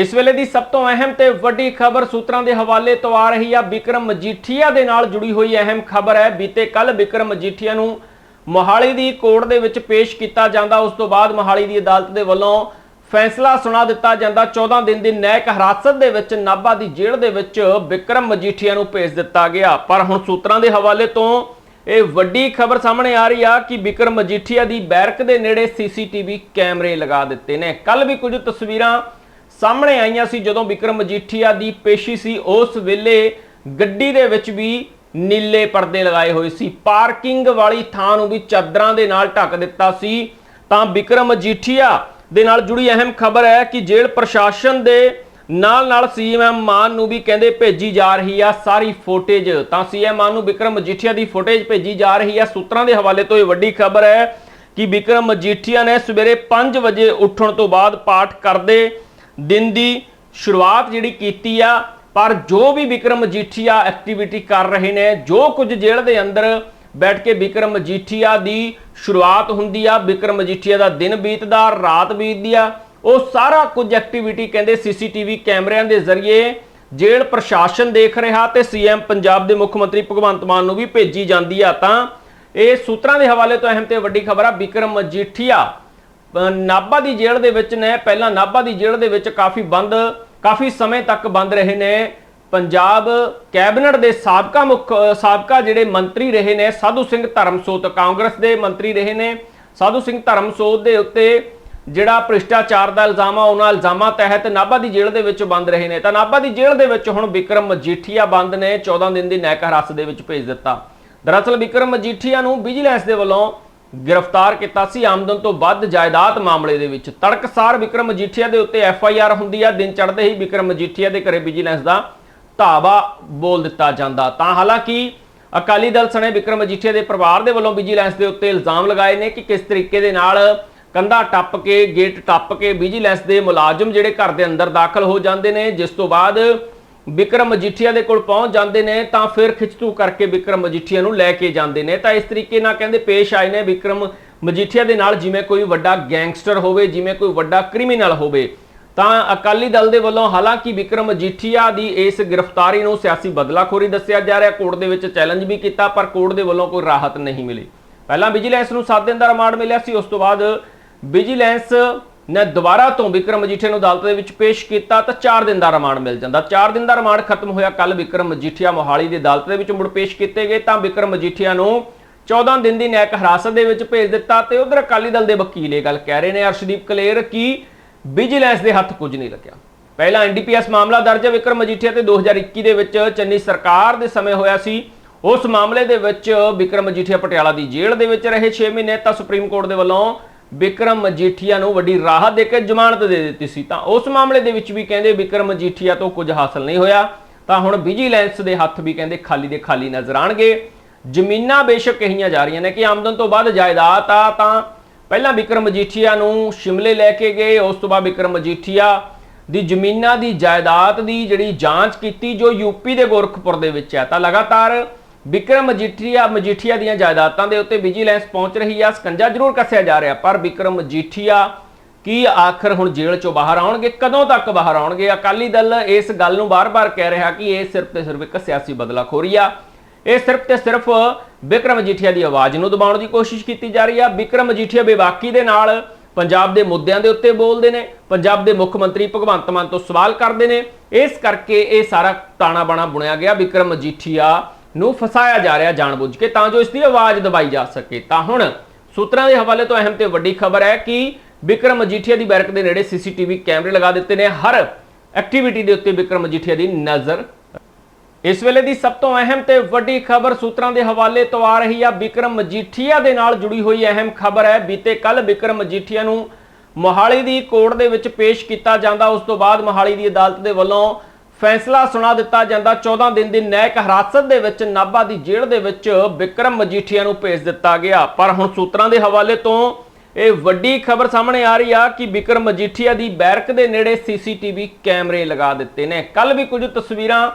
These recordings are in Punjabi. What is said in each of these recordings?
ਇਸ ਵੇਲੇ ਦੀ ਸਭ ਤੋਂ ਅਹਿਮ ਤੇ ਵੱਡੀ ਖਬਰ ਸੂਤਰਾਂ ਦੇ ਹਵਾਲੇ ਤੋਂ ਆ ਰਹੀ ਆ। ਵਿਕਰਮ ਮਜੀਠੀਆ ਦੇ ਨਾਲ ਜੁੜੀ ਹੋਈ ਅਹਿਮ ਖਬਰ ਹੈ। ਬੀਤੇ ਕੱਲ ਵਿਕਰਮ ਮਜੀਠੀਆ ਨੂੰ ਮੋਹਾਲੀ ਦੀ ਕੋਰਟ ਦੇ ਵਿੱਚ ਪੇਸ਼ ਕੀਤਾ ਜਾਂਦਾ। ਉਸ ਤੋਂ ਬਾਅਦ ਮੋਹਾਲੀ ਦੀ ਅਦਾਲਤ ਦੇ ਵੱਲੋਂ ਫੈਸਲਾ ਸੁਣਾ ਦਿੱਤਾ ਜਾਂਦਾ। 14 ਦਿਨ ਦੀ ਨਿਆਇਕ ਹਿਰਾਸਤ ਦੇ ਵਿੱਚ ਨਾਭਾ ਦੀ ਜੇਲ੍ਹ ਦੇ ਵਿੱਚ ਵਿਕਰਮ ਮਜੀਠੀਆ ਨੂੰ ਭੇਜ ਦਿੱਤਾ ਗਿਆ। ਪਰ ਹੁਣ ਸੂਤਰਾਂ ਦੇ ਹਵਾਲੇ ਤੋਂ ਇਹ ਵੱਡੀ ਖਬਰ ਸਾਹਮਣੇ ਆ ਰਹੀ ਆ ਕਿ ਵਿਕਰਮ ਮਜੀਠੀਆ ਦੀ ਬੈਰਕ ਦੇ ਨੇੜੇ ਸੀਸੀਟੀਵੀ ਕੈਮਰੇ ਲਗਾ ਦਿੱਤੇ ਨੇ। ਕੱਲ ਵੀ ਕੁਝ ਤਸਵੀਰਾਂ ਸਾਹਮਣੇ ਆਈਆਂ ਸੀ ਜਦੋਂ ਵਿਕਰਮ ਮਜੀਠੀਆ ਦੀ ਪੇਸ਼ੀ ਸੀ, ਉਸ ਵੇਲੇ ਗੱਡੀ ਦੇ ਵਿੱਚ ਵੀ ਨੀਲੇ ਪਰਦੇ ਲਗਾਏ ਹੋਏ ਸੀ। ਪਾਰਕਿੰਗ ਵਾਲੀ ਥਾਂ ਨੂੰ ਵੀ ਚਾਦਰਾਂ ਦੇ ਨਾਲ ਢੱਕ ਦਿੱਤਾ ਸੀ। ਤਾਂ ਵਿਕਰਮ ਮਜੀਠੀਆ ਦੇ ਨਾਲ ਜੁੜੀ ਅਹਿਮ ਖਬਰ ਹੈ ਕਿ ਜੇਲ੍ਹ ਪ੍ਰਸ਼ਾਸਨ ਦੇ ਨਾਲ ਨਾਲ ਸੀਐਮ ਮਾਨ ਨੂੰ ਵੀ ਕਹਿੰਦੇ ਭੇਜੀ ਜਾ ਰਹੀ ਆ ਸਾਰੀ ਫੋਟੇਜ। ਤਾਂ ਸੀਐਮ ਮਾਨ ਨੂੰ ਵਿਕਰਮ ਮਜੀਠੀਆ ਦੀ ਫੋਟੇਜ ਭੇਜੀ ਜਾ ਰਹੀ ਆ। ਸੂਤਰਾਂ ਦੇ ਹਵਾਲੇ ਤੋਂ ਇਹ ਵੱਡੀ ਖਬਰ ਹੈ ਕਿ ਵਿਕਰਮ ਮਜੀਠੀਆ ਨੇ ਸਵੇਰੇ 5 ਵਜੇ ਉੱਠਣ ਤੋਂ ਬਾਅਦ ਪਾਠ ਕਰਦੇ ਦਿਨ ਦੀ ਸ਼ੁਰੂਆਤ ਜਿਹੜੀ ਕੀਤੀ ਆ, ਪਰ ਜੋ ਵੀ ਵਿਕਰਮ ਮਜੀਠੀਆ ਐਕਟੀਵਿਟੀ ਕਰ ਰਹੇ ਨੇ, ਜੋ ਕੁਝ ਜੇਲ੍ਹ ਦੇ ਅੰਦਰ ਬੈਠ ਕੇ ਵਿਕਰਮ ਮਜੀਠੀਆ ਦੀ ਸ਼ੁਰੂਆਤ ਹੁੰਦੀ ਆ, ਵਿਕਰਮ ਮਜੀਠੀਆ ਦਾ ਦਿਨ ਬੀਤਦਾ, ਰਾਤ ਬੀਤਦੀ ਆ, ਉਹ ਸਾਰਾ ਕੁਝ ਐਕਟੀਵਿਟੀ ਕਹਿੰਦੇ ਸੀਸੀਟੀਵੀ ਕੈਮਰਿਆਂ ਦੇ ਜ਼ਰੀਏ ਜੇਲ੍ਹ ਪ੍ਰਸ਼ਾਸਨ ਦੇਖ ਰਿਹਾ ਤੇ ਸੀਐਮ ਪੰਜਾਬ ਦੇ ਮੁੱਖ ਮੰਤਰੀ ਭਗਵੰਤ ਮਾਨ ਨੂੰ ਵੀ ਭੇਜੀ ਜਾਂਦੀ ਆ। ਤਾਂ ਇਹ ਸੂਤਰਾਂ ਦੇ ਹਵਾਲੇ ਤੋਂ ਅਹਿਮ ਤੇ ਵੱਡੀ ਖਬਰ ਆ, ਵਿਕਰਮ ਮਜੀਠੀਆ ਨਾਭਾ ਦੀ ਜੇਲ੍ਹ ਦੇ ਵਿੱਚ ਨੇ। ਪਹਿਲਾਂ ਨਾਭਾ ਦੀ ਜੇਲ੍ਹ ਦੇ ਵਿੱਚ ਕਾਫੀ ਬੰਦ, ਕਾਫੀ ਸਮੇਂ ਤੱਕ ਬੰਦ ਰਹੇ ਨੇ। ਪੰਜਾਬ ਕੈਬਨਿਟ ਦੇ ਸਾਬਕਾ ਮੁੱਖ, ਸਾਬਕਾ ਜਿਹੜੇ ਮੰਤਰੀ ਰਹੇ ਨੇ, ਸਾਧੂ ਸਿੰਘ ਧਰਮਸੋਤ, ਕਾਂਗਰਸ ਦੇ ਮੰਤਰੀ ਰਹੇ ਨੇ। ਸਾਧੂ ਸਿੰਘ ਧਰਮਸੋਤ ਦੇ ਉੱਤੇ ਜਿਹੜਾ ਭ੍ਰਿਸ਼ਟਾਚਾਰ ਦਾ ਇਲਜ਼ਾਮ ਆ, ਉਹਨਾਂ ਇਲਜ਼ਾਮਾਂ ਤਹਿਤ ਨਾਭਾ ਦੀ ਜੇਲ੍ਹ ਦੇ ਵਿੱਚ ਬੰਦ ਰਹੇ ਨੇ। ਤਾਂ ਨਾਭਾ ਦੀ ਜੇਲ੍ਹ ਦੇ ਵਿੱਚ ਹੁਣ ਵਿਕਰਮ ਮਜੀਠੀਆ ਬੰਦ ਨੇ 14 ਦਿਨ ਦੀ ਨੈਕ ਹਿਰਾਸਤ ਦੇ ਵਿੱਚ ਭੇਜ ਦਿੱਤਾ। ਦਰਅਸਲ ਵਿਕਰਮ ਮਜੀਠੀਆ ਨੂੰ ਵਿਜੀਲੈਂਸ ਦੇ ਵੱਲੋਂ ਗ੍ਰਿਫਤਾਰ ਕੀਤਾ ਸੀ। ਆਮਦਨ ਤੋਂ ਵੱਧ ਜਾਇਦਾਦ ਮਾਮਲੇ ਦੇ ਵਿੱਚ ਤੜਕਸਾਰ ਵਿਕਰਮ ਮਜੀਠੀਆ ਦੇ ਉੱਤੇ ਐਫ ਆਈ ਆਰ ਹੁੰਦੀ ਆ। ਦਿਨ ਚੜ੍ਹਦੇ ਹੀ ਵਿਕਰਮ ਮਜੀਠੀਆ ਦੇ ਘਰੇ ਵਿਜੀਲੈਂਸ ਦਾ ਧਾਵਾ ਬੋਲ ਦਿੱਤਾ ਜਾਂਦਾ। ਤਾਂ ਹਾਲਾਂਕਿ ਅਕਾਲੀ ਦਲ ਸਣੇ ਵਿਕਰਮ ਮਜੀਠੀਆ ਦੇ ਪਰਿਵਾਰ ਦੇ ਵੱਲੋਂ ਵਿਜੀਲੈਂਸ ਦੇ ਉੱਤੇ ਇਲਜ਼ਾਮ ਲਗਾਏ ਨੇ ਕਿ ਕਿਸ ਤਰੀਕੇ ਦੇ ਨਾਲ ਕੰਧਾ ਟੱਪ ਕੇ, ਗੇਟ ਟੱਪ ਕੇ ਵਿਜੀਲੈਂਸ ਦੇ ਮੁਲਾਜ਼ਮ ਜਿਹੜੇ ਘਰ ਦੇ ਅੰਦਰ ਦਾਖਲ ਹੋ ਜਾਂਦੇ ਨੇ, ਜਿਸ ਤੋਂ ਬਾਅਦ ਵਿਕਰਮ ਮਜੀਠੀਆ ਦੇ ਕੋਲ ਪਹੁੰਚ ਜਾਂਦੇ ਨੇ, ਤਾਂ ਫਿਰ ਖਿੱਚਤੂ ਕਰਕੇ ਵਿਕਰਮ ਮਜੀਠੀਆ ਨੂੰ ਲੈ ਕੇ ਜਾਂਦੇ ਨੇ। ਤਾਂ ਇਸ ਤਰੀਕੇ ਨਾਲ ਕਹਿੰਦੇ ਪੇਸ਼ ਆਏ ਨੇ ਵਿਕਰਮ ਮਜੀਠੀਆ ਦੇ ਨਾਲ, ਜਿਵੇਂ ਕੋਈ ਵੱਡਾ ਗੈਂਗਸਟਰ ਹੋਵੇ, ਜਿਵੇਂ ਕੋਈ ਵੱਡਾ ਕ੍ਰਿਮੀਨਲ ਹੋਵੇ। ਤਾਂ ਅਕਾਲੀ ਦਲ ਦੇ ਵੱਲੋਂ ਹਾਲਾਂਕਿ ਵਿਕਰਮ ਮਜੀਠੀਆ ਦੀ ਇਸ ਗ੍ਰਿਫਤਾਰੀ ਨੂੰ ਸਿਆਸੀ ਬਦਲਾਖੋਰੀ ਦੱਸਿਆ ਜਾ ਰਿਹਾ, ਕੋਰਟ ਦੇ ਵਿੱਚ ਚੈਲੰਜ ਵੀ ਕੀਤਾ, ਪਰ ਕੋਰਟ ਦੇ ਵੱਲੋਂ ਕੋਈ ਰਾਹਤ ਨਹੀਂ ਮਿਲੀ। ਪਹਿਲਾਂ ਵਿਜੀਲੈਂਸ ਨੂੰ 7 ਦਿਨ ਦਾ ਰਿਮਾਂਡ ਮਿਲਿਆ ਸੀ, ਉਸ ਤੋਂ ਬਾਅਦ ਵਿਜੀਲੈਂਸ ਨੇ ਦੁਬਾਰਾ ਤੋਂ ਵਿਕਰਮ ਮਜੀਠੀਆ ਨੂੰ ਅਦਾਲਤ ਦੇ ਵਿੱਚ ਪੇਸ਼ ਕੀਤਾ ਤਾਂ 4 ਦਿਨ ਦਾ ਰਿਮਾਂਡ ਮਿਲ ਜਾਂਦਾ। 4 ਦਿਨ ਦਾ ਰਿਮਾਂਡ ਖਤਮ ਹੋਇਆ। ਕੱਲ ਵਿਕਰਮ ਮਜੀਠੀਆ ਮੋਹਾਲੀ ਦੀ ਅਦਾਲਤ ਦੇ ਵਿੱਚ ਮੁੜ ਪੇਸ਼ ਕੀਤੇ ਗਏ ਤਾਂ ਵਿਕਰਮ ਮਜੀਠੀਆ ਨੂੰ 14 ਦਿਨ ਦੀ ਨਿਆਇਕ ਹਿਰਾਸਤ ਦੇ ਵਿੱਚ ਭੇਜ ਦਿੱਤਾ ਤੇ ਉਧਰ ਅਕਾਲੀ ਦਲ ਦੇ ਵਕੀਲ ਇਹ ਗੱਲ ਕਹਿ ਰਹੇ ਨੇ ਅਰਸ਼ਦੀਪ ਕਲੇਰ ਕਿ ਵਿਜੀਲੈਂਸ ਦੇ ਹੱਥ ਕੁਝ ਨਹੀਂ ਲੱਗਿਆ। ਪਹਿਲਾਂ ਐਨਡੀਪੀਐਸ ਮਾਮਲਾ ਦਰਜ ਵਿਕਰਮ ਮਜੀਠੀਆ ਤੇ 2021 ਦੇ ਵਿੱਚ ਚੰਨੀ ਸਰਕਾਰ ਦੇ ਸਮੇਂ ਹੋਇਆ ਸੀ। ਉਸ ਮਾਮਲੇ ਦੇ ਵਿੱਚ ਵਿਕਰਮ ਮਜੀਠੀਆ ਪਟਿਆਲਾ ਦੀ ਜੇਲ੍ਹ ਦੇ ਵਿੱਚ ਰਹੇ 6 ਮਹੀਨੇ ਤਾਂ ਸੁਪਰੀਮ ਕੋਰਟ ਦੇ ਵੱਲੋਂ ਵਿਕਰਮ ਮਜੀਠੀਆ ਨੂੰ ਵੱਡੀ ਰਾਹਤ ਦੇ ਕੇ ਜ਼ਮਾਨਤ ਦੇ ਦਿੱਤੀ ਸੀ। ਤਾਂ ਉਸ ਮਾਮਲੇ ਦੇ ਵਿੱਚ ਵੀ ਕਹਿੰਦੇ ਵਿਕਰਮ ਮਜੀਠੀਆ ਤੋਂ ਕੁਝ ਹਾਸਲ ਨਹੀਂ ਹੋਇਆ। ਤਾਂ ਹੁਣ ਵਿਜੀਲੈਂਸ ਦੇ ਹੱਥ ਵੀ ਕਹਿੰਦੇ ਖਾਲੀ ਦੇ ਖਾਲੀ ਨਜ਼ਰ ਆਣਗੇ। ਜ਼ਮੀਨਾਂ ਬੇਸ਼ੱਕ ਕਹੀਆਂ ਜਾ ਰਹੀਆਂ ਨੇ ਕਿ ਆਮਦਨ ਤੋਂ ਬਾਅਦ ਜਾਇਦਾਦ ਆ, ਤਾਂ ਪਹਿਲਾਂ ਵਿਕਰਮ ਮਜੀਠੀਆ ਨੂੰ ਸ਼ਿਮਲੇ ਲੈ ਕੇ ਗਏ। ਉਸ ਤੋਂ ਬਾਅਦ ਵਿਕਰਮ ਮਜੀਠੀਆ ਦੀ ਜ਼ਮੀਨਾਂ ਦੀ ਜਾਇਦਾਦ ਦੀ ਜਿਹੜੀ ਜਾਂਚ ਕੀਤੀ, ਜੋ ਯੂਪੀ ਦੇ ਗੋਰਖਪੁਰ ਦੇ ਵਿੱਚ ਹੈ। ਤਾਂ ਲਗਾਤਾਰ ਵਿਕਰਮ ਮਜੀਠੀਆ ਮਜੀਠੀਆ ਦੀਆਂ ਜਾਇਦਾਦਾਂ ਦੇ ਉੱਤੇ ਵਿਜੀਲੈਂਸ ਪਹੁੰਚ ਰਹੀ ਆ। ਸਕੰਜਾ ਜ਼ਰੂਰ ਕੱਸਿਆ ਜਾ ਰਿਹਾ, ਪਰ ਵਿਕਰਮ ਮਜੀਠੀਆ ਕੀ ਆਖਰ ਹੁਣ ਜੇਲ੍ਹ ਚੋਂ ਬਾਹਰ ਆਉਣਗੇ, ਕਦੋਂ ਤੱਕ ਬਾਹਰ ਆਉਣਗੇ? ਅਕਾਲੀ ਦਲ ਇਸ ਗੱਲ ਨੂੰ ਬਾਰ-ਬਾਰ ਕਹਿ ਰਿਹਾ ਕਿ ਇਹ ਸਿਰਫ ਤੇ ਸਿਰਫ ਇੱਕ ਸਿਆਸੀ ਬਦਲਾਖੋਰੀ ਆ। ਇਹ ਸਿਰਫ ਤੇ ਸਿਰਫ ਵਿਕਰਮ ਮਜੀਠੀਆ ਦੀ ਆਵਾਜ਼ ਨੂੰ ਦਬਾਉਣ ਦੀ ਕੋਸ਼ਿਸ਼ ਕੀਤੀ ਜਾ ਰਹੀ ਆ। ਵਿਕਰਮ ਮਜੀਠੀਆ ਬੇਵਾਕੀ ਦੇ ਨਾਲ ਪੰਜਾਬ ਦੇ ਮੁੱਦਿਆਂ ਦੇ ਉੱਤੇ ਬੋਲਦੇ ਨੇ, ਪੰਜਾਬ ਦੇ ਮੁੱਖ ਮੰਤਰੀ ਭਗਵੰਤ ਮਾਨ ਤੋਂ ਸਵਾਲ ਕਰਦੇ ਨੇ। ਇਸ ਕਰਕੇ ਇਹ ਸਾਰਾ ਤਾਣਾ ਬਾਣਾ ਬੁਣਿਆ ਗਿਆ। ਵਿਕਰਮ ਮਜੀਠੀਆ ਨੂੰ ਫਸਾਇਆ ਜਾ ਰਿਹਾ ਜਾਣਬੁੱਝ ਕੇ, ਤਾਂ ਜੋ ਇਸ ਦੀ ਆਵਾਜ਼ ਦਬਾਈ ਜਾ ਸਕੇ। ਤਾਂ ਹੁਣ ਸੂਤਰਾਂ ਦੇ ਹਵਾਲੇ ਤੋਂ ਅਹਿਮ ਤੇ ਵੱਡੀ ਖਬਰ ਹੈ ਕਿ ਵਿਕਰਮ ਮਜੀਠੀਆ ਦੀ ਬੈਰਕ ਦੇ ਨੇੜੇ ਸੀਸੀਟੀਵੀ ਕੈਮਰੇ ਲਗਾ ਦਿੱਤੇ ਨੇ। ਹਰ ਐਕਟੀਵਿਟੀ ਦੇ ਉੱਤੇ ਵਿਕਰਮ ਮਜੀਠੀਆ ਦੀ ਨਜ਼ਰ। ਇਸ ਵੇਲੇ ਦੀ ਸਭ ਤੋਂ ਅਹਿਮ ਤੇ ਵੱਡੀ ਖਬਰ ਸੂਤਰਾਂ ਦੇ ਹਵਾਲੇ ਤੋਂ ਆ ਰਹੀ ਆ। ਵਿਕਰਮ ਮਜੀਠੀਆ ਦੇ ਨਾਲ ਜੁੜੀ ਹੋਈ ਅਹਿਮ ਖਬਰ ਹੈ। ਬੀਤੇ ਕੱਲ ਵਿਕਰਮ ਮਜੀਠੀਆ ਨੂੰ ਮੋਹਾਲੀ ਦੀ ਕੋਰਟ ਦੇ ਵਿੱਚ ਪੇਸ਼ ਕੀਤਾ ਜਾਂਦਾ। ਉਸ ਤੋਂ ਬਾਅਦ ਮੋਹਾਲੀ ਦੀ ਅਦਾਲਤ ਦੇ ਵੱਲੋਂ ਫੈਸਲਾ ਸੁਣਾ ਦਿੱਤਾ ਜਾਂਦਾ। 14 ਦਿਨ ਦੀ ਨਿਆਇਕ ਹਿਰਾਸਤ ਦੇ ਵਿੱਚ ਨਾਭਾ ਦੀ ਜੇਲ੍ਹ ਦੇ ਵਿੱਚ ਵਿਕਰਮ ਮਜੀਠੀਆ ਨੂੰ ਭੇਜ ਦਿੱਤਾ ਗਿਆ। ਪਰ ਹੁਣ ਸੂਤਰਾਂ ਦੇ ਹਵਾਲੇ ਤੋਂ ਇਹ ਵੱਡੀ ਖਬਰ ਸਾਹਮਣੇ ਆ ਰਹੀ ਆ ਕਿ ਵਿਕਰਮ ਮਜੀਠੀਆ ਦੀ ਬੈਰਕ ਦੇ ਨੇੜੇ ਸੀਸੀਟੀਵੀ ਕੈਮਰੇ ਲਗਾ ਦਿੱਤੇ ਨੇ। ਕੱਲ ਵੀ ਕੁਝ ਤਸਵੀਰਾਂ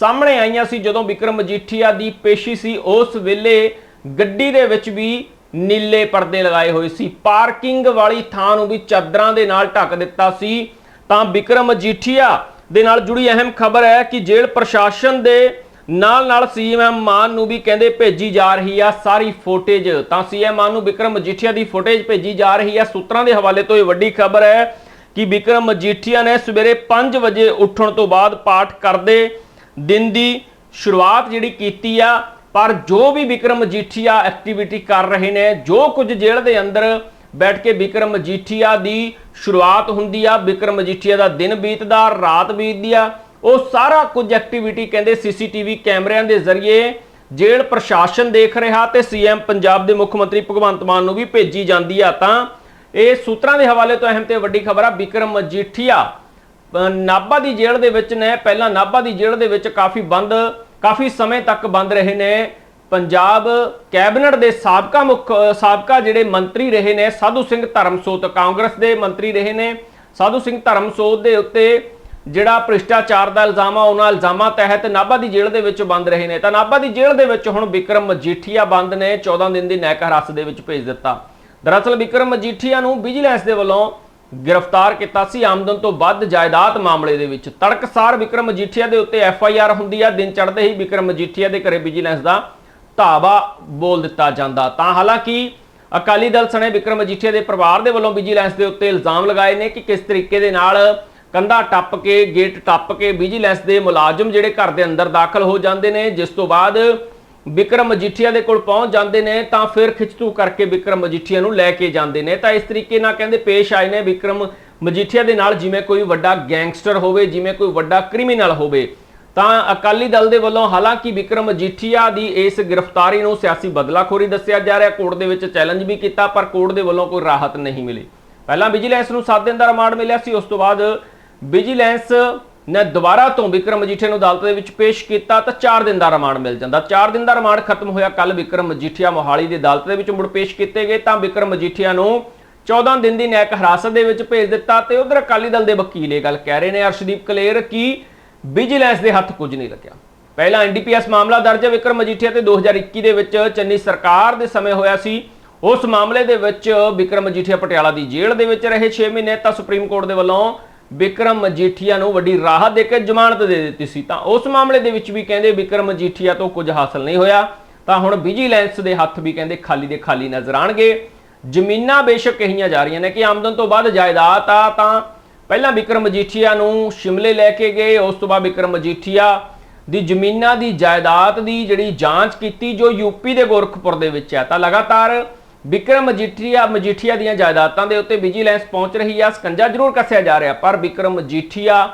ਸਾਹਮਣੇ ਆਈਆਂ ਸੀ ਜਦੋਂ ਵਿਕਰਮ ਮਜੀਠੀਆ ਦੀ ਪੇਸ਼ੀ ਸੀ। ਉਸ ਵੇਲੇ ਗੱਡੀ ਦੇ ਵਿੱਚ ਵੀ ਨੀਲੇ ਪਰਦੇ ਲਗਾਏ ਹੋਏ ਸੀ। ਪਾਰਕਿੰਗ ਵਾਲੀ ਥਾਂ ਨੂੰ ਵੀ ਚਾਦਰਾਂ ਦੇ ਨਾਲ ਢੱਕ ਦਿੱਤਾ ਸੀ। ਤਾਂ ਵਿਕਰਮ ਮਜੀਠੀਆ ਦੇ ਨਾਲ ਜੁੜੀ ਅਹਿਮ ਖਬਰ ਹੈ ਕਿ ਜੇਲ੍ਹ ਪ੍ਰਸ਼ਾਸਨ ਦੇ ਨਾਲ ਨਾਲ ਸੀਐਮ ਮਾਨ ਨੂੰ ਵੀ ਕਹਿੰਦੇ ਭੇਜੀ ਜਾ ਰਹੀ ਆ ਸਾਰੀ ਫੁਟੇਜ। ਤਾਂ ਸੀਐਮ ਮਾਨ ਨੂੰ ਵਿਕਰਮ ਮਜੀਠੀਆ ਦੀ ਫੁਟੇਜ ਭੇਜੀ ਜਾ ਰਹੀ ਆ। ਸੂਤਰਾਂ ਦੇ ਹਵਾਲੇ ਤੋਂ ਇਹ ਵੱਡੀ ਖਬਰ ਹੈ ਕਿ ਵਿਕਰਮ ਮਜੀਠੀਆ ਨੇ ਸਵੇਰੇ 5 ਵਜੇ ਉੱਠਣ ਤੋਂ ਬਾਅਦ ਪਾਠ ਕਰਦੇ ਦਿਨ ਦੀ ਸ਼ੁਰੂਆਤ ਜਿਹੜੀ ਕੀਤੀ ਆ, ਪਰ ਜੋ ਵੀ ਵਿਕਰਮ ਮਜੀਠੀਆ ਐਕਟੀਵਿਟੀ ਕਰ ਰਹੇ ਨੇ, ਜੋ ਕੁਝ ਜੇਲ੍ਹ ਦੇ ਅੰਦਰ ਬੈਠ ਕੇ ਵਿਕਰਮ ਮਜੀਠੀਆ ਦੀ ਸ਼ੁਰੂਆਤ ਹੁੰਦੀ ਆ ਵਿਕਰਮ ਮਜੀਠੀਆ ਦਾ ਦਿਨ ਬੀਤਦਾ ਰਾਤ ਬੀਤਦੀ ਆ। ਉਹ ਸਾਰਾ ਕੁਝ ਐਕਟੀਵਿਟੀ ਕਹਿੰਦੇ ਸੀਸੀਟੀਵੀ ਕੈਮਰਿਆਂ ਦੇ ਜ਼ਰੀਏ ਜੇਲ੍ਹ ਪ੍ਰਸ਼ਾਸਨ ਦੇਖ ਰਿਹਾ ਤੇ ਸੀਐਮ ਪੰਜਾਬ ਦੇ ਮੁੱਖ ਮੰਤਰੀ ਭਗਵੰਤ ਮਾਨ ਨੂੰ ਵੀ ਭੇਜੀ ਜਾਂਦੀ ਆ ਤਾਂ ਇਹ ਸੂਤਰਾਂ ਦੇ ਹਵਾਲੇ ਤੋਂ ਅਹਿਮ ਤੇ ਵੱਡੀ ਖਬਰ ਆ ਵਿਕਰਮ ਮਜੀਠੀਆ ਅ, ਨਾਭਾ ਦੀ ਜੇਲ੍ਹ ਦੇ ਵਿੱਚ ਨੇ। ਪਹਿਲਾਂ ਨਾਭਾ ਦੀ ਜੇਲ੍ਹ ਦੇ ਵਿੱਚ ਕਾਫੀ ਬੰਦ ਕਾਫੀ ਸਮੇਂ ਤੱਕ ਬੰਦ ਰਹੇ ਨੇ। ਪੰਜਾਬ ਕੈਬਨਿਟ ਦੇ ਸਾਬਕਾ ਮੁੱਖ, ਸਾਬਕਾ ਜਿਹੜੇ ਮੰਤਰੀ ਰਹੇ ਨੇ, ਸਾਧੂ ਸਿੰਘ ਧਰਮਸੋਤ, ਕਾਂਗਰਸ ਦੇ ਮੰਤਰੀ ਰਹੇ ਨੇ। ਸਾਧੂ ਸਿੰਘ ਧਰਮਸੋਤ ਦੇ ਉੱਤੇ ਜਿਹੜਾ ਭ੍ਰਿਸ਼ਟਾਚਾਰ ਦਾ ਇਲਜ਼ਾਮ ਆ, ਉਹਨਾਂ ਇਲਜ਼ਾਮਾਂ ਤਹਿਤ ਨਾਭਾ ਦੀ ਜੇਲ੍ਹ ਦੇ ਵਿੱਚ ਬੰਦ ਰਹੇ ਨੇ। ਤਾਂ ਨਾਭਾ ਦੀ ਜੇਲ੍ਹ ਦੇ ਵਿੱਚ ਹੁਣ ਵਿਕਰਮ ਮਜੀਠੀਆ ਬੰਦ ਨੇ 14 ਦਿਨ ਦੀ ਨੈਕ ਹਿਰਾਸਤ ਦੇ ਵਿੱਚ ਭੇਜ ਦਿੱਤਾ। ਦਰਅਸਲ ਵਿਕਰਮ ਮਜੀਠੀਆ ਨੂੰ ਵਿਜੀਲੈਂਸ ਦੇ ਵੱਲੋਂ ਗ੍ਰਿਫਤਾਰ ਕੀਤਾ ਸੀ। ਆਮਦਨ ਤੋਂ ਵੱਧ ਜਾਇਦਾਦ ਮਾਮਲੇ ਦੇ ਵਿੱਚ ਤੜਕਸਾਰ ਵਿਕਰਮ ਮਜੀਠੀਆ ਦੇ ਉੱਤੇ ਐਫ ਆਈ ਆਰ ਹੁੰਦੀ ਆ। ਦਿਨ ਚੜ੍ਹਦੇ ਹੀ ਵਿਕਰਮ ਮਜੀਠੀਆ ਦੇ ਘਰੇ ਵਿਜੀਲੈਂਸ ਦਾ ਧਾਵਾ ਬੋਲ ਦਿੱਤਾ ਜਾਂਦਾ। ਤਾਂ ਹਾਲਾਂਕਿ ਅਕਾਲੀ ਦਲ ਸਣੇ ਵਿਕਰਮ ਮਜੀਠੀਆ ਦੇ ਪਰਿਵਾਰ ਦੇ ਵੱਲੋਂ ਵਿਜੀਲੈਂਸ ਦੇ ਉੱਤੇ ਇਲਜ਼ਾਮ ਲਗਾਏ ਨੇ ਕਿ ਕਿਸ ਤਰੀਕੇ ਦੇ ਨਾਲ ਕੰਧਾ ਟੱਪ ਕੇ, ਗੇਟ ਟੱਪ ਕੇ ਵਿਜੀਲੈਂਸ ਦੇ ਮੁਲਾਜ਼ਮ ਜਿਹੜੇ ਘਰ ਦੇ ਅੰਦਰ ਦਾਖਲ ਹੋ ਜਾਂਦੇ ਨੇ, ਜਿਸ ਤੋਂ ਬਾਅਦ ਵਿਕਰਮ ਮਜੀਠੀਆ ਦੇ ਕੋਲ ਪਹੁੰਚ ਜਾਂਦੇ ਨੇ, ਤਾਂ ਫਿਰ ਖਿੱਚਤੂ ਕਰਕੇ ਵਿਕਰਮ ਮਜੀਠੀਆ ਨੂੰ ਲੈ ਕੇ ਜਾਂਦੇ ਨੇ। ਤਾਂ ਇਸ ਤਰੀਕੇ ਨਾਲ ਕਹਿੰਦੇ ਪੇਸ਼ ਆਏ ਨੇ ਵਿਕਰਮ ਮਜੀਠੀਆ ਦੇ ਨਾਲ ਜਿਵੇਂ ਕੋਈ ਵੱਡਾ ਗੈਂਗਸਟਰ ਹੋਵੇ, ਜਿਵੇਂ ਕੋਈ ਵੱਡਾ ਕ੍ਰਿਮੀਨਲ ਹੋਵੇ। ਤਾਂ ਅਕਾਲੀ ਦਲ ਦੇ ਵੱਲੋਂ ਹਾਲਾਂਕਿ ਵਿਕਰਮ ਮਜੀਠੀਆ ਦੀ ਇਸ ਗ੍ਰਿਫਤਾਰੀ ਨੂੰ ਸਿਆਸੀ ਬਦਲਾਖੋਰੀ ਦੱਸਿਆ ਜਾ ਰਿਹਾ, ਕੋਰਟ ਦੇ ਵਿੱਚ ਚੈਲੰਜ ਵੀ ਕੀਤਾ, ਪਰ ਕੋਰਟ ਦੇ ਵੱਲੋਂ ਕੋਈ ਰਾਹਤ ਨਹੀਂ ਮਿਲੀ। ਪਹਿਲਾਂ ਵਿਜੀਲੈਂਸ ਨੂੰ 7 ਦਿਨ ਦਾ ਰਿਮਾਂਡ ਮਿਲਿਆ ਸੀ, ਉਸ ਤੋਂ ਬਾਅਦ ਵਿਜੀਲੈਂਸ ਨੇ ਦੁਬਾਰਾ ਤੋਂ ਵਿਕਰਮ ਮਜੀਠੀਆ ਨੂੰ ਅਦਾਲਤ ਦੇ ਵਿੱਚ ਪੇਸ਼ ਕੀਤਾ ਤਾਂ 4 ਦਿਨ ਦਾ ਰਿਮਾਂਡ ਮਿਲ ਜਾਂਦਾ। 4 ਦਿਨ ਦਾ ਰਿਮਾਂਡ ਖਤਮ ਹੋਇਆ ਕੱਲ ਵਿਕਰਮ ਮਜੀਠੀਆ ਮੋਹਾਲੀ ਦੀ ਅਦਾਲਤ ਦੇ ਵਿੱਚ ਮੁੜ ਪੇਸ਼ ਕੀਤੇ ਗਏ, ਤਾਂ ਵਿਕਰਮ ਮਜੀਠੀਆ ਨੂੰ 14 ਦਿਨ ਦੀ ਨਿਆਇਕ ਹਿਰਾਸਤ ਦੇ ਵਿੱਚ ਭੇਜ ਦਿੱਤਾ ਤੇ ਉਧਰ ਅਕਾਲੀ ਦਲ ਦੇ ਵਕੀਲ ਇਹ ਗੱਲ ਕਹਿ ਰਹੇ ਨੇ, ਅਰਸ਼ਦੀਪ ਕਲੇਰ, ਕਿ ਵਿਜੀਲੈਂਸ ਦੇ ਹੱਥ ਕੁਝ ਨਹੀਂ ਲੱਗਿਆ। ਪਹਿਲਾਂ ਐਨਡੀਪੀਐਸ ਮਾਮਲਾ ਦਰਜ ਹੈ ਵਿਕਰਮ ਮਜੀਠੀਆ ਤੇ 2021 ਦੇ ਵਿੱਚ ਚੰਨੀ ਸਰਕਾਰ ਦੇ ਸਮੇਂ ਹੋਇਆ ਸੀ। ਉਸ ਮਾਮਲੇ ਦੇ ਵਿੱਚ ਵਿਕਰਮ ਮਜੀਠੀਆ ਪਟਿਆਲਾ ਦੀ ਜੇਲ੍ਹ ਦੇ ਵਿੱਚ ਰਹੇ 6 ਮਹੀਨੇ। ਤਾਂ ਸੁਪਰੀਮ ਕੋਰਟ ਦੇ ਵੱਲੋਂ ਵਿਕਰਮ ਮਜੀਠੀਆ ਨੂੰ ਵੱਡੀ ਰਾਹਤ ਦੇ ਕੇ ਜ਼ਮਾਨਤ ਦੇ ਦਿੱਤੀ ਸੀ। ਤਾਂ ਉਸ ਮਾਮਲੇ ਦੇ ਵਿੱਚ ਵੀ ਕਹਿੰਦੇ ਵਿਕਰਮ ਮਜੀਠੀਆ ਤੋਂ ਕੁਝ ਹਾਸਲ ਨਹੀਂ ਹੋਇਆ। ਤਾਂ ਹੁਣ ਵਿਜੀਲੈਂਸ ਦੇ ਹੱਥ ਵੀ ਕਹਿੰਦੇ ਖਾਲੀ ਦੇ ਖਾਲੀ ਨਜ਼ਰ ਆਣਗੇ। ਜ਼ਮੀਨਾਂ ਬੇਸ਼ੱਕ ਕਹੀਆਂ ਜਾ ਰਹੀਆਂ ਨੇ ਕਿ ਆਮਦਨ ਤੋਂ ਬਾਅਦ ਜਾਇਦਾਦ ਆ। ਤਾਂ ਪਹਿਲਾਂ ਵਿਕਰਮ ਮਜੀਠੀਆ ਨੂੰ ਸ਼ਿਮਲੇ ਲੈ ਕੇ ਗਏ, ਉਸ ਤੋਂ ਬਾਅਦ ਵਿਕਰਮ ਮਜੀਠੀਆ ਦੀ ਜ਼ਮੀਨਾਂ ਦੀ ਜਾਇਦਾਦ ਦੀ ਜਿਹੜੀ ਜਾਂਚ ਕੀਤੀ ਜੋ ਯੂਪੀ ਦੇ ਗੋਰਖਪੁਰ ਦੇ ਵਿੱਚ ਹੈ। ਤਾਂ ਲਗਾਤਾਰ ਵਿਕਰਮ ਮਜੀਠੀਆ ਮਜੀਠੀਆ ਦੀਆਂ ਜਾਇਦਾਦਾਂ ਦੇ ਉੱਤੇ ਵਿਜੀਲੈਂਸ ਪਹੁੰਚ ਰਹੀ ਆ, ਸਕੰਜਾ ਜ਼ਰੂਰ ਕੱਸਿਆ ਜਾ ਰਿਹਾ, ਪਰ ਵਿਕਰਮ ਮਜੀਠੀਆ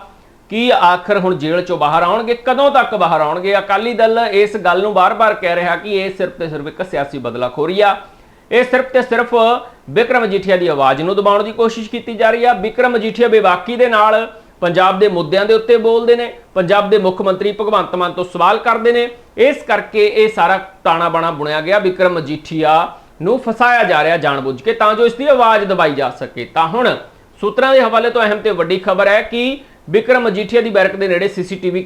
ਕੀ ਆਖਰ ਹੁਣ ਜੇਲ੍ਹ ਚੋਂ ਬਾਹਰ ਆਉਣਗੇ, ਕਦੋਂ ਤੱਕ ਬਾਹਰ ਆਉਣਗੇ? ਅਕਾਲੀ ਦਲ ਇਸ ਗੱਲ ਨੂੰ ਬਾਰ-ਬਾਰ ਕਹਿ ਰਿਹਾ ਕਿ ਇਹ ਸਿਰਫ ਤੇ ਸਿਰਫ ਇੱਕ ਸਿਆਸੀ ਬਦਲਾਖੋਰੀ ਆ। ਇਹ ਸਿਰਫ ਤੇ ਸਿਰਫ ਵਿਕਰਮ ਮਜੀਠੀਆ ਦੀ ਆਵਾਜ਼ ਨੂੰ ਦਬਾਉਣ ਦੀ ਕੋਸ਼ਿਸ਼ ਕੀਤੀ ਜਾ ਰਹੀ ਆ। ਵਿਕਰਮ ਮਜੀਠੀਆ ਬੇਬਾਕੀ ਦੇ ਨਾਲ ਪੰਜਾਬ ਦੇ ਮੁੱਦਿਆਂ ਦੇ ਉੱਤੇ ਬੋਲਦੇ ਨੇ, ਪੰਜਾਬ ਦੇ ਮੁੱਖ ਮੰਤਰੀ ਭਗਵੰਤ ਮਾਨ ਤੋਂ ਸਵਾਲ ਕਰਦੇ ਨੇ। ਇਸ ਕਰਕੇ ਇਹ ਸਾਰਾ ਤਾਣਾ ਬਾਣਾ ਬੁਣਿਆ ਗਿਆ। ਵਿਕਰਮ ਮਜੀਠੀਆ ਨੂੰ ਫਸਾਇਆ ਜਾ ਰਿਹਾ ਜਾਣਬੁੱਝ ਕੇ, ਤਾਂ ਜੋ ਇਸ ਦੀ ਆਵਾਜ਼ ਦਬਾਈ ਜਾ ਸਕੇ। ਤਾਂ ਹੁਣ ਸੂਤਰਾਂ ਦੇ ਹਵਾਲੇ ਤੋਂ ਅਹਿਮ ਤੇ ਵੱਡੀ ਖਬਰ ਹੈ ਕਿ ਵਿਕਰਮ ਮਜੀਠੀਆ ਦੀ ਬੈਰਕ ਦੇ ਨੇੜੇ ਸੀਸੀਟੀਵੀ